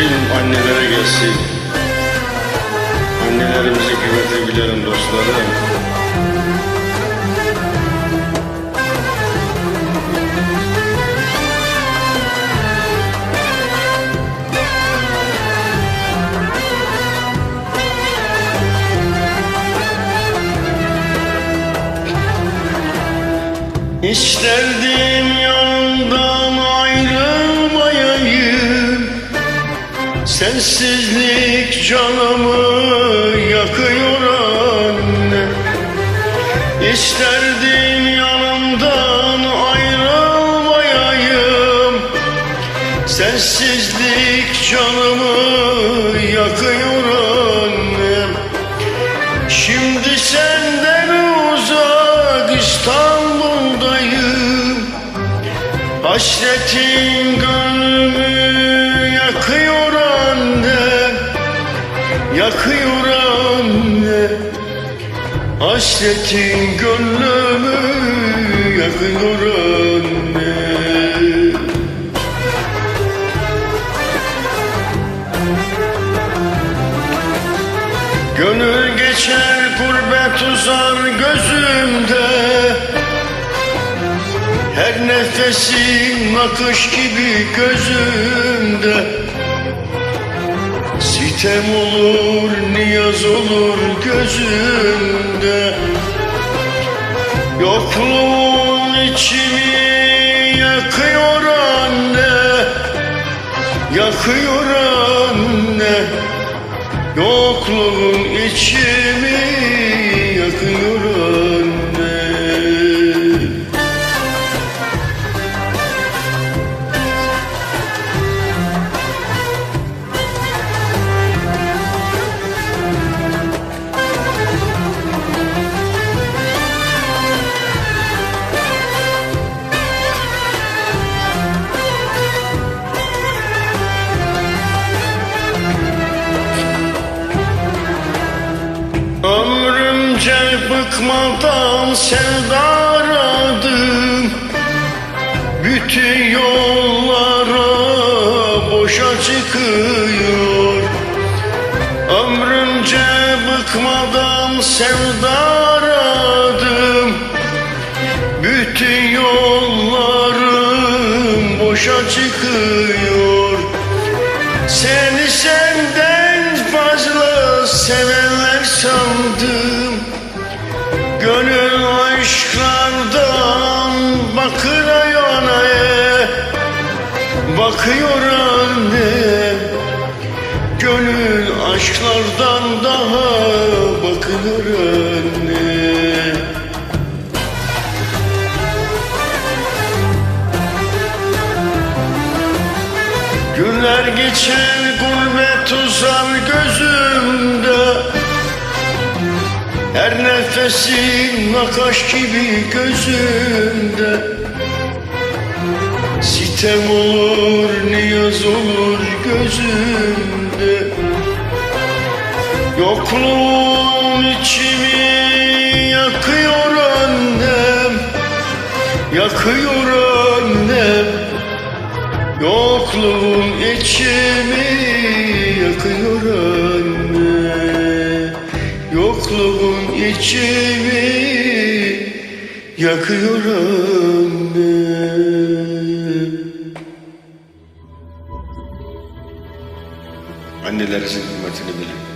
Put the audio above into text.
tüm annelere gelsin. Annelerimizi kıymeti bilelim dostlarım. Yanından ayrılmayayım Sensizlik canımı yakıyor anne. İsterdim yanımdan ayrılmayayım. Sensizlik canımı yakıyor annem Şimdi senden uzak İstanbul'dayım. Hasretin gönlümü Yakıyor anne Hasretin gönlümü yakıyor anne. Gönül geçer gurbet uzar gözümde. Her nefesin nakış gibi gözümde Sitem olur, niyaz olur gözümde. Yokluğun içimi yakıyor anne Yakıyor anne. Yokluğun içimi yakıyor bıkmadan sevda aradım. Bütün yollara boşa çıkıyor. Ömrümce bıkmadan sevda aradım. Bütün yollarım boşa çıkıyor. Seni senden Bakıyor anne Gönül aşklardan daha bakıyor anne Günler geçer gurbet uzar gözümde. Her nefesin nakaş gibi gözümde Sitem olur, niyaz olur gözümde. Yokluğun içimi yakıyor annem Yakıyor annem. Yokluğun içimi yakıyor anne Yokluğun içimi yakıyor anne Annelerinizin hürmetini bilin